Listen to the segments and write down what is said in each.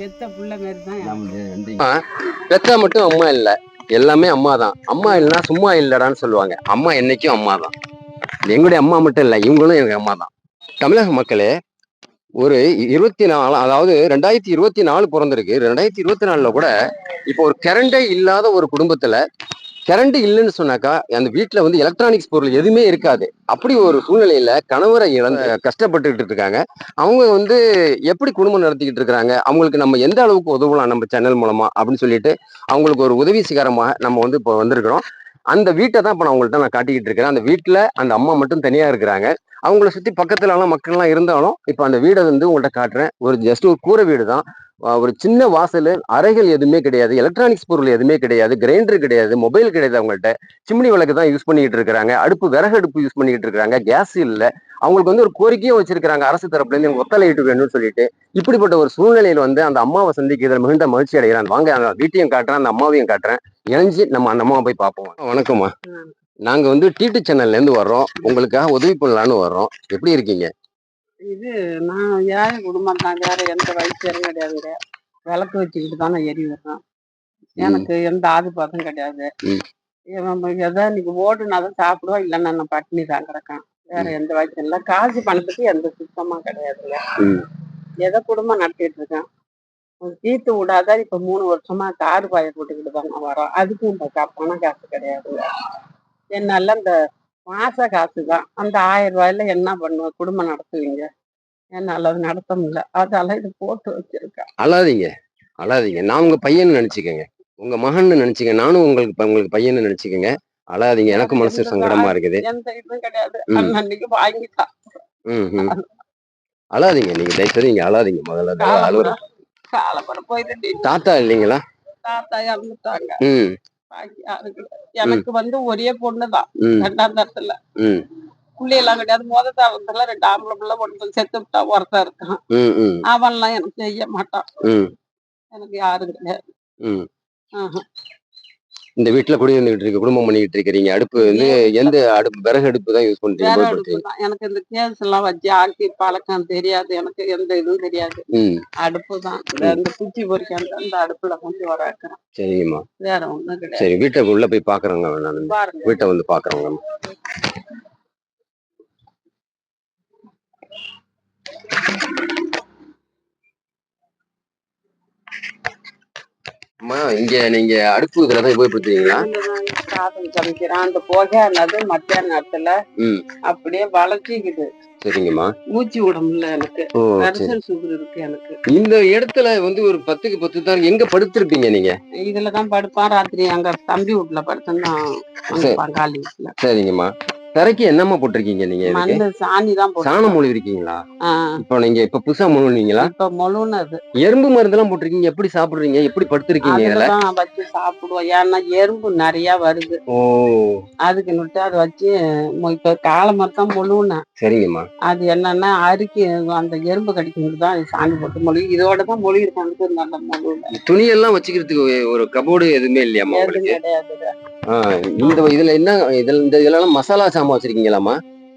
பெத்த புள்ள மாதிரி தான் எனக்கு. பெத்தா மட்டும் அம்மா இல்ல. எல்லாமே அம்மா தான் அம்மா இல்லைன்னா சும்மா இல்லடான்னு சொல்லுவாங்க. அம்மா என்னைக்கும் அம்மா தான் எங்களுடைய அம்மா மட்டும் இல்ல இவங்களும் எனக்கு அம்மா தான் தமிழக மக்களே ஒரு இருபத்தி நாலு அதாவது ரெண்டாயிரத்தி இருபத்தி நாலு பிறந்திருக்கு. ரெண்டாயிரத்தி இருபத்தி நாலுல கூட இப்போ ஒரு கரண்டே இல்லாத ஒரு குடும்பத்துல கரண்ட் இல்லைன்னு சொன்னாக்கா அந்த வீட்டுல வந்து எலக்ட்ரானிக்ஸ் பொருள் எதுவுமே இருக்காது. அப்படி ஒரு சூழ்நிலையில கணவரை இழந்து கஷ்டப்பட்டுக்கிட்டு இருக்காங்க. அவங்க வந்து எப்படி குடும்பம் நடத்திக்கிட்டு இருக்கிறாங்க? அவங்களுக்கு நம்ம எந்த அளவுக்கு உதவலாம் நம்ம சேனல் மூலமா? அப்படின்னு சொல்லிட்டு அவங்களுக்கு ஒரு உதவி சிகாரமாக நம்ம வந்து இப்போ வந்திருக்கிறோம். அந்த வீட்டை தான் இப்போ நான் அவங்கள்ட்ட நான் காட்டிக்கிட்டு இருக்கிறேன். அந்த வீட்டில் அந்த அம்மா மட்டும் தனியாக இருக்கிறாங்க. அவங்கள சுற்றி பக்கத்துலலாம் மக்கள்லாம் இருந்தாலும் இப்போ அந்த வீடை வந்து உங்கள்கிட்ட காட்டுறேன். ஒரு ஜஸ்ட் ஒரு கூரை வீடு தான் ஒரு சின்ன வாசல் அறைகள் எதுவுமே கிடையாது எலக்ட்ரானிக்ஸ் பொருள் எதுவுமே கிடையாது கிரைண்டர் கிடையாது மொபைல் கிடையாது அவங்கள்ட்ட. சிம்னி விளக்கு தான் யூஸ் பண்ணிக்கிட்டு இருக்கிறாங்க. அடுப்பு விறகு அடுப்பு யூஸ் பண்ணிக்கிட்டு இருக்காங்க கேஸ் இல்லை. அவங்களுக்கு வந்து ஒரு கோரிக்கையும் வச்சிருக்காங்க அரசு தரப்புல இருந்து எனக்கு ஒத்தலையிட்டு வேணும்னு சொல்லிட்டு. இப்படிப்பட்ட ஒரு சூழ்நிலையில வந்து அந்த அம்மாவை சந்திக்கிறதுல மிகுந்த மகிழ்ச்சி அடைகிறான். வாங்க அந்த வீட்டையும் காட்டுறேன் அந்த அம்மாவையும் காட்டுறேன். இணைஞ்சு நம்ம அந்த அம்மாவை போய் பார்ப்போம். வணக்கம்மா. ம். நாங்க வந்து டிடி சேனல்ல இருந்து வர்றோம். உங்களுக்காக உதவி பண்ணலான்னு வர்றோம். எப்படி இருக்கீங்க? இது நான் ஏழை குடும்பம் தான். வேற எந்த வயசும் கிடையாதுங்க விளக்கு வச்சுக்கிட்டு தான் எரி விடுறேன் எனக்கு எந்த ஆதிபாதம் கிடையாது. எதை இன்னைக்கு ஓடுனா தான் சாப்பிடுவோம் இல்லைன்னா நான் பட்டினி தான் கிடக்கேன். வேற எந்த வயசும் இல்லை. காசு பணத்துக்கு எந்த சுத்தமா கிடையாதுங்க. எதை குடும்பம் நடத்திட்டு இருக்கேன்? தீர்த்து விடாத இப்ப மூணு வருஷமா காடு பாய போட்டுக்கிட்டு தாங்க வரோம் அதுக்கும் கா- பணம் காசு கிடையாதுங்க என்னால இந்த மாச காசு தான் அந்த ஆயிரம் ரூபாயில என்ன பண்ணுவேன் குடும்பம் நடத்துவீங்க. என்னால அது நடத்த முடியல. அதால இது போட்டு வச்சிருக்கேன். அழாதீங்க. அழாதீங்க. நான் உங்க பையன்னு நினைச்சுக்கோங்க. உங்க மகன்னு நினைச்சுக்க நானும் உங்களுக்கு உங்களுக்கு பையன்னு நினைச்சுக்கோங்க. அழாதீங்க. எனக்கு மனசு சங்கடமா இருக்குது. எந்த இதுவும் கிடையாது. அன்னைக்கு ம். அழாதீங்க. நீங்க தயவு செய்து நீங்க அழாதீங்க முதல்ல காலப்படம் போயிட்டு தாத்தா இல்லைங்களா? தாத்தா இறந்துட்டாங்க. ம். எனக்கு வந்து ஒரே பொண்ணுதான் ரெண்டாம் தரத்துல. பிள்ளையெல்லாம் கிடையாது. முத தரத்துல ரெண்டு ஆம்பளை பிள்ளை ஒருத்தன் செத்து விட்டா ஒருத்தன் இருக்கான். அவன்லாம் எனக்கு செய்ய மாட்டான். எனக்கு யாரும் கிடையாது. இந்த வீட்டுல குடியிருந்துகிட்டு இருக்க குடும்பம் பண்ணிக்கிட்டு இருக்கிறீங்க அடுப்பு வந்து எந்த அடுப்பு விறகு அடுப்பு தான் யூஸ் பண்றீங்க எனக்கு இந்த கேஸ் எல்லாம் வச்சு ஆக்கி பழக்கம் தெரியாது. எனக்கு எந்த இதுவும் தெரியாது. அடுப்பு தான். இந்த குச்சி பொறிக்காந்த அந்த அடுப்புல கொஞ்சம் வர சரிங்கம்மா வேற ஒண்ணும் கிடையாது. சரி வீட்டை உள்ள போய் பாக்குறோங்க வீட்டை வந்து பாக்குறோங்க. அம்மா இங்க நீங்க அடுப்பு இதுல தான் உபயோகப்படுத்துறீங்களா இதுலதான் சாதம் சமைக்கிறேன். அந்த புகை என்னது? மத்தியான நேரத்துல ம். அப்படியே வளர்ச்சிக்குது. சரிங்கம்மா. மூச்சு விட முடியல எனக்கு. ஓ சரி. கரிசல் சுகர் இருக்கு எனக்கு. இந்த இடத்துல வந்து ஒரு பத்துக்கு பத்து தான் எங்க படுத்திருப்பீங்க நீங்க? இதுலதான் படுப்பான். ராத்திரி அங்க தம்பி வீட்டுல படுத்தேன்னா சரி. பங்காளி வீட்டுல சரிங்கம்மா. தரைக்கு என்னம்மா போட்டிருக்கீங்க நீங்க மண்ணு சாணி தான் சாணம் மொழி இருக்கீங்களா இப்போ நீங்க இப்ப புதுசா முழுவீங்களா இப்ப முழுனது எறும்பு மருந்தெல்லாம் போட்டிருக்கீங்க. எப்படி சாப்பிடுறீங்க? எப்படி படுத்திருக்கீங்க இதுல? வச்சு சாப்பிடுவோம். ஏன்னா எறும்பு நிறைய வருது. ஓ. அதுக்கு நட்டு அதை வச்சு இப்ப காலமரம் தான் முழுனேன் சரிங்கம்மா. அது என்னன்னா அரிக்கி அந்த எறும்பு கடிக்கிறது தான் சாணி போட்டு மொழி இதோட தான் மொழி இருக்காங்க நல்ல மொழி துணியெல்லாம் வச்சுக்கிறதுக்கு ஒரு கபோர்டு எதுவுமே ஆ, இந்த இதுல என்ன இதுல இந்த இதுல மசாலா சாமான் வச்சிருக்கீங்களாம்மா?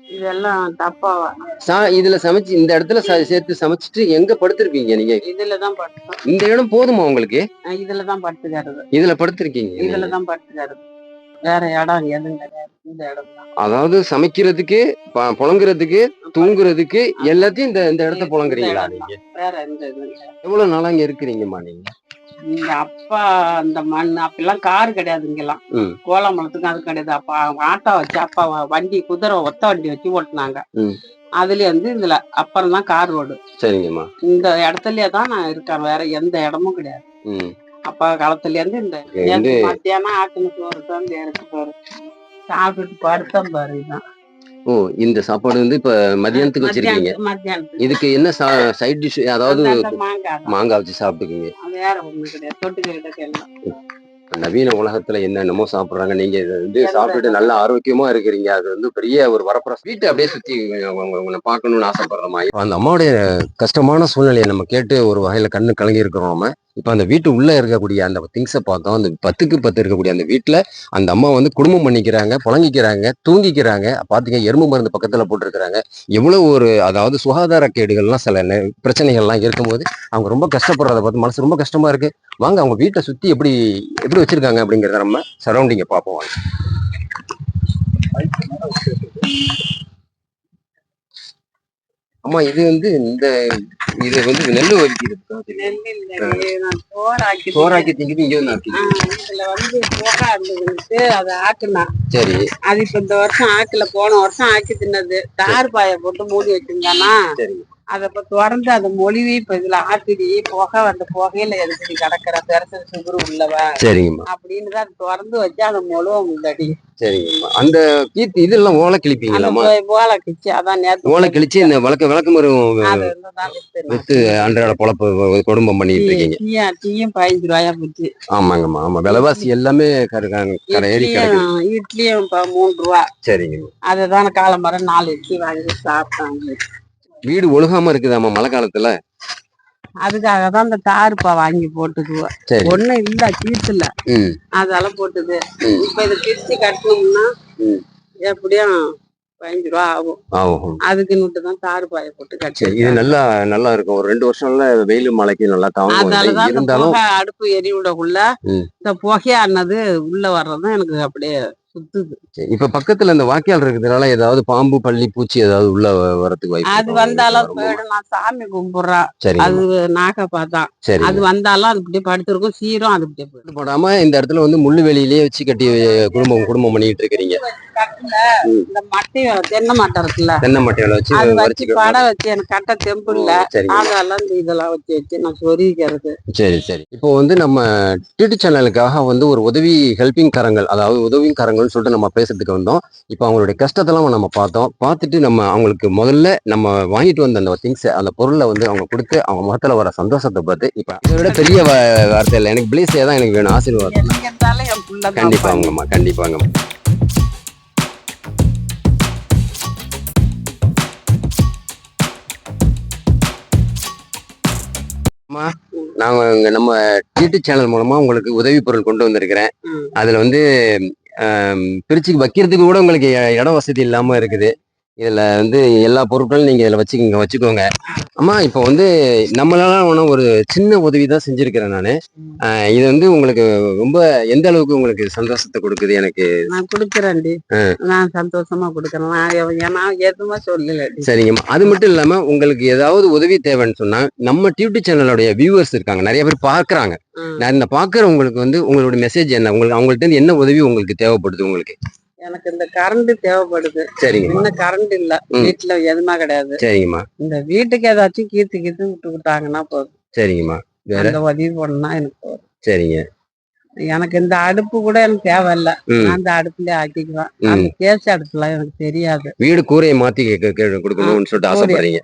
இதெல்லாம் தப்பாவா சா இதுல சமைச்சு இந்த இடத்துல சேர்த்து சமைச்சிட்டு எங்க படுத்திருப்பீங்க நீங்க? இதுலதான் படுத்தோம். இந்த இடம் போதுமா உங்களுக்கு? இதுலதான் படுத்துக்கிறது. இதுல படுத்திருக்கீங்க. இதுலதான் படுத்துக்கிறது. வேற இடம் எதுவும் கிடையாது இந்த இடம் அதாவது சமைக்கிறதுக்கு புழங்குறதுக்கு தூங்குறதுக்கு எல்லாத்தையும் இந்த இந்த இடத்த புழங்குறீங்களா நீங்க? வேற எந்த எவ்வளவு நாளா இங்க இருக்கிறீங்கம்மா நீங்க? இங்க அப்பா அந்த மண் அப்பெல்லாம் கார் கிடையாது இங்கெல்லாம். ம். கோலமலத்துக்கும் அது கிடையாது. அப்பா ஆட்டோ வச்சு அப்பா வண்டி குதிரை ஒத்த வண்டி வச்சு ஓட்டுனாங்க. அதுல இருந்து இதுல அப்புறம் தான் கார் ரோடு சரிங்கம்மா. இந்த இடத்துலயே தான் நான் இருக்கேன். வேற எந்த இடமும் கிடையாது. அப்பா காலத்துல இருந்து இந்த வந்து மத்தியானம் ஆட்டுன சோறு தான் இந்த எடுத்து பாரு சாப்பிட்டுட்டு படுத்தேன் பாரு இதான். ஓ இந்த சாப்பாடு வந்து இப்ப மதியானத்துக்கு வச்சிருக்கீங்க. இதுக்கு என்ன சைட் டிஷ் அதாவது மாங்காய் வச்சு சாப்பிட்டுக்கீங்க. நவீன உலகத்துல என்னென்னமோ சாப்பிடுறாங்க. நீங்க இதை வந்து சாப்பிட்டுட்டு நல்ல ஆரோக்கியமா இருக்கிறீங்க. அது வந்து பெரிய ஒரு வரப்பிரச வீட்டை அப்படியே சுத்தி உங்க- உங்களை பார்க்கணும்னு ஆசைப்படுற மாதிரி. அந்த அம்மாவுடைய கஷ்டமான சூழ்நிலையை நம்ம கேட்டு ஒரு வகையில கண்ணு கலங்கி இருக்கிறோம் நம்ம. இப்போ அந்த வீட்டு உள்ளே இருக்கக்கூடிய அந்த திங்ஸை பார்த்தோம் அந்த பத்துக்கு பத்து இருக்கக்கூடிய அந்த வீட்டில் அந்த அம்மா வந்து குடும்பம் பண்ணிக்கிறாங்க புழங்கிக்கிறாங்க தூங்கிக்கிறாங்க. பார்த்தீங்க எறும்பு மருந்து பக்கத்தில் போட்டிருக்கிறாங்க. எவ்வளோ ஒரு அதாவது சுகாதார கேடுகள்லாம் சில நெ- பிரச்சனைகள்லாம் இருக்கும்போது அவங்க ரொம்ப கஷ்டப்படுறத பார்த்து மனசு ரொம்ப கஷ்டமாக இருக்குது வாங்க அவங்க வீட்டை சுற்றி எப்படி எப்படி வச்சிருக்காங்க அப்படிங்கிறத நம்ம சரௌண்டிங்கை பார்ப்போம் வாங்க. அம்மா இது வந்து இந்த இது வந்து நெல் வலிக்கிறது சோறாக்கி திங்கிட்டு இங்கே வந்து இதுல வந்து புகை இருந்ததுன்ட்டு அதை ஆக்குனேன் சரி. அது இப்ப இந்த வருஷம் ஆக்கல போன வருஷம் ஆக்கி தின்னது. தார் பாய போட்டு மூடி வச்சிருந்தானா? சரி. அதை இப்ப திறந்து அதை மொழிவி இப்ப இதுல ஆத்திடி புகை அந்த புகையில எதுக்கடி கிடக்குற பெருசு சுகுரு உள்ளவ சரிங்கம்மா. அப்படின்னு தான் திறந்து வச்சு அதை மொழுவ முடியலடி சரிங்கம்மா. அந்த கீத்து இதெல்லாம் ஓலை அந்த கிழிப்பீங்களாம்மா போல கிச்சு அதான் நேத்து ஓலை கிழிச்சு இந்த விளக்க விளக்கு மரம் அது இருந்துதான் வித்துனேன். வித்து அன்றாட பொழப்பு குடும்பம் பண்ணிட்டு இருக்கீங்க. டீயா டீயும் பதினஞ்சு ரூபாயா போச்சு. ஆமாங்கம்மா ஆமா. விலைவாசி எல்லாமே இட்லியும் மூணு ரூபா. சரிங்கம்மா. அதுதான் காலம்பரம் நாலு இட்லி வாங்கி சாப்பிட்டாங்க. வீடு ஒழுகாம இருக்குதாம்மா மழை காலத்துல? அதுக்காக தான் இந்த தாருப்பா வாங்கி போட்டுக்குவோம் சரி. ஒண்ணும் இல்ல கீத்துல. ம். அதால போட்டுது. இப்ப இதை பிரிச்சு கட்டணும்னா. எப்படியும் பதினஞ்சு ரூபா ஆகும். ஆகும். அதுக்கு நுட்டு தான் தாரு பாய போட்டு சரி கட்டி இது நல்லா நல்லா இருக்கும். ஒரு ரெண்டு வருஷம்ல வெயில் மழைக்கு நல்லா தாங்கும். அதனாலதான் இந்த இருந்தாலும் புகை அடுப்பு எரி விடக்குள்ள ம். இந்த புகையானது உள்ள வர்றதும் எனக்கு அப்படியே சுத்துது. சரி, இப்ப பக்கத்துல இந்த வாய்க்கால் இருக்கிறதுனால ஏதாவது பாம்பு பள்ளி பூச்சி ஏதாவது உள்ள வரதுக்கு வாய்ப்பு அது? வந்தாலும் போயிடும். நான் சாமி கும்பிடுறேன் சரி. அது நாகப்பா தான். சரி. அது வந்தாலும் அது இப்படியே படுத்திருக்கும். சீரும் அது இப்படியே போயிடும். போடாம இந்த இடத்துல வந்து முள்ளு வெளியிலேயே வச்சு கட்டி குடும்பம் குடும்பம் பண்ணிட்டு இருக்கிறீங்க. இந்த மட்டை தென்னை மட்டை இருக்குல்ல? தென்னை மட்டையில வச்சு அது வச்சு படம் வச்சு எனக்கு கட்ட தெம்பு இல்ல. அதெல்லாம் இந்த இதெல்லாம் வச்சு வச்சு நான் சொருகிக்கிறது. சரி சரி. இப்போ வந்து நம்ம டிடி சேனலுக்காக வந்து ஒரு உதவி ஹெல்பிங் கரங்கள் அதாவது உதவி கரங்கள்னு சொல்லிட்டு நம்ம பேசுறதுக்கு வந்தோம். இப்போ அவங்களுடைய கஷ்டத்தெல்லாம் நம்ம பார்த்தோம். பார்த்துட்டு நம்ம அவங்களுக்கு முதல்ல நம்ம வாங்கிட்டு வந்த அந்த திங்ஸ் அந்த பொருளை வந்து அவங்க கொடுத்து அவங்க முகத்துல வர சந்தோஷத்தை பார்த்து இப்போ இதை விட பெரிய வார்த்தை இல்லை. எனக்கு பிளீஸே தான் எனக்கு வேணும். ஆசீர்வாதம். கண்டிப்பாங்கம்மா கண்டிப்பாங்கம்மா நாங்க நம்ம டிடி சேனல் மூலமா உங்களுக்கு உதவி பொருள் கொண்டு வந்திருக்கிறேன். அதுல வந்து ஆம், பிரிச்சு வைக்கிறதுக்கு கூட உங்களுக்கு இ- இடம் வசதி இல்லாம இருக்குது. இதுல வந்து எல்லா பொருட்களும் நீங்க இதுல வச்சுக்கோங்க வச்சுக்கோங்க. அம்மா இப்போ வந்து நம்மளால வேணா ஒரு சின்ன உதவி தான் செஞ்சிருக்கிறேன் நானு. இது வந்து உங்களுக்கு ரொம்ப எந்த அளவுக்கு உங்களுக்கு சந்தோஷத்தை கொடுக்குது எனக்கு? நான் கொடுக்குறேன்டி. நான் சந்தோஷமா கொடுக்குறேன். நான் எதுவுமே சொல்லலடி. சரிங்கம்மா அது மட்டும் இல்லாம உங்களுக்கு ஏதாவது உதவி தேவைன்னு சொன்னா நம்ம டியூட்டி சேனலோடைய வியூவர்ஸ் இருக்காங்க. நிறைய பேர் பார்க்கறாங்க. நான் இந்த பாக்குறவங்களுக்கு வந்து உங்களுடைய மெசேஜ் என்ன? உங்களுக்கு அவங்கள்ட்ட என்ன உதவி உங்களுக்கு தேவைப்படுது உங்களுக்கு? எனக்கு இந்த கரண்ட் தேவைப்படுது. சரிங்கம்மா. இன்னும் கரண்ட் இல்ல. வீட்டுல எதுவுமே கிடையாது. சரிங்கம்மா. இந்த வீட்டுக்கு ஏதாச்சும் கீத்து கீத்து விட்டு விட்டாங்கன்னா போதும். சரிங்கம்மா. வேற? உதவி பண்ணா எனக்கு சரிங்க. எனக்கு இந்த அடுப்பு கூட எனக்கு தேவையில்ல. அந்த அடுப்புலயே ஆக்கிக்குவேன். அந்த கேஸ் அடுப்புலாம் எனக்கு தெரியாது. வீடு கூரையை மாத்தி கொடுக்கணும்னு சொல்லிட்டு ஆசைப்படுறீங்க.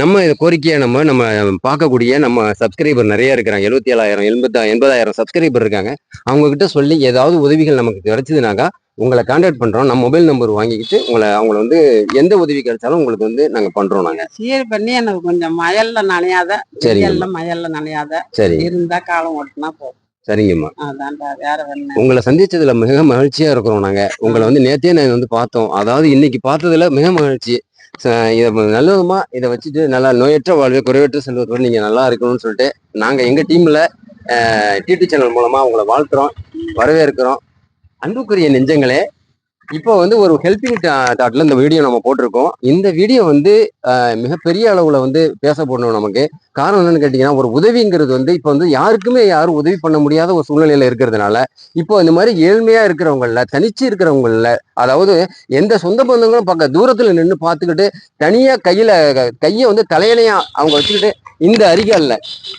நம்ம இந்த கோரிக்கையை நம்ம நம்ம பார்க்கக்கூடிய நம்ம சப்ஸ்கிரைபர் நிறைய இருக்கிறாங்க. எழுபத்தி ஏழாயிரம் எண்பத்தா எண்பதாயிரம் சப்ஸ்கிரைபர் இருக்காங்க. அவங்க கிட்ட சொல்லி ஏதாவது உதவிகள் நமக்கு கிடைச்சதுனாக்கா உங்களை கான்டாக்ட் பண்றோம். நம்ம மொபைல் நம்பர் வாங்கிக்கிட்டு உங்களை அவங்கள வந்து எந்த உதவி கிடைச்சாலும் உங்களுக்கு வந்து நாங்க பண்றோம் நாங்க. சீர் பண்ணி எனக்கு கொஞ்சம் மயல்ல நனையாத. வெயில்ல மயல்ல நனையாத சரிங்க இருந்தா காலம் ஓட்டுனா போதும். சரிங்கம்மா. உங்களை சந்திச்சதுல மிக மகிழ்ச்சியா இருக்கிறோம் நாங்க. உங்களை வந்து நேத்தே நான் வந்து பார்த்தோம். அதாவது இன்னைக்கு பார்த்ததுல மிக மகிழ்ச்சி. இதை நல்ல விதமா இதை வச்சுட்டு நல்லா நோயற்ற வாழ்வு குறைவற்ற செல்வத்தோடு நீங்க நல்லா இருக்கணும்னு சொல்லிட்டு நாங்க எங்க டீம்ல டிடி சேனல் மூலமா உங்களை வாழ்த்துறோம் வரவேற்கிறோம். அன்புக்குரிய நெஞ்சங்களே இப்போ வந்து ஒரு ஹெல்பிங் தாட்ல இந்த வீடியோ நம்ம போட்டிருக்கோம். இந்த வீடியோ வந்து மிகப்பெரிய அளவுல வந்து பேசப்படணும் நமக்கு. காரணம் என்னன்னு கேட்டீங்கன்னா ஒரு உதவிங்கிறது வந்து இப்போ வந்து யாருக்குமே யாரும் உதவி பண்ண முடியாத ஒரு சூழ்நிலையில இருக்கிறதுனால இப்போ இந்த மாதிரி ஏழ்மையா இருக்கிறவங்கள தனிச்சு இருக்கிறவங்கள அதாவது எந்த சொந்த பந்தங்களும் பார்க்க தூரத்துல நின்று பார்த்துக்கிட்டு தனியா கையில க- கையை வந்து தலையிலையா அவங்க வச்சுக்கிட்டு இந்த அருகால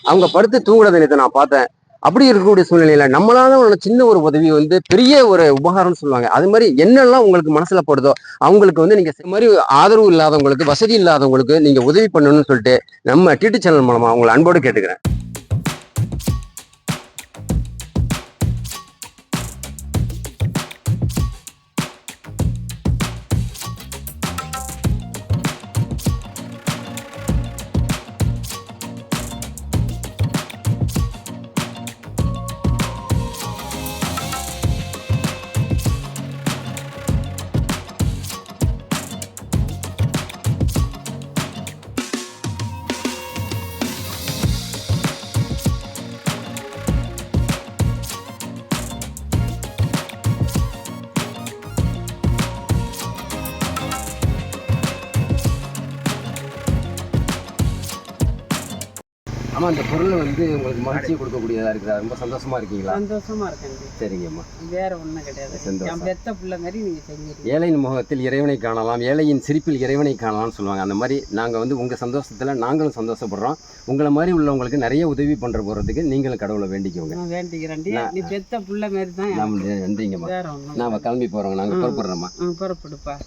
அவங்க படுத்து தூங்குறதை நேத்து நான் பார்த்தேன். அப்படி இருக்கக்கூடிய சூழ்நிலையில நம்மளால உள்ள சின்ன ஒரு உதவி வந்து பெரிய ஒரு உபகாரம்னு சொல்லுவாங்க. அது மாதிரி என்னெல்லாம் உங்களுக்கு மனசுல படுதோ அவங்களுக்கு வந்து நீங்க மாதிரி ஆதரவு இல்லாதவங்களுக்கு வசதி இல்லாதவங்களுக்கு நீங்க உதவி பண்ணணும்னு சொல்லிட்டு நம்ம டிடி சேனல் மூலமா அவங்களை அன்போடு கேட்டுக்கிறேன். ஆமா அந்த பொருள் வந்து உங்களுக்கு மகிழ்ச்சி கொடுக்கக்கூடியதா இருக்குதா. ரொம்ப சந்தோஷமா இருக்கீங்களா? சந்தோஷமா இருக்கேன் சரிங்கம்மா. வேற ஒண்ணும் கிடையாது. சந்தோஷம். பெத்த பிள்ளை மாதிரி நீங்க செஞ்சிருக்கீங்க. ஏழையின் முகத்தில் இறைவனை காணலாம் ஏழையின் சிரிப்பில் இறைவனை காணலாம்னு சொல்லுவாங்க. அந்த மாதிரி நாங்கள் வந்து உங்கள் சந்தோஷத்தில் நாங்களும் சந்தோஷப்படுறோம். உங்களை மாதிரி உள்ளவங்களுக்கு நிறைய உதவி பண்ணுற போகிறதுக்கு நீங்களும் கடவுளை வேண்டிக்கோங்க. நான் வேண்டிக்கிறேன்டி. நீ பெத்த பிள்ளை மாதிரி தான் நன்றிங்கம்மா. நாம் கிளம்பி போகிறோங்க நாங்கள் புறப்படுறோம்மா. புறப்படுப்பா.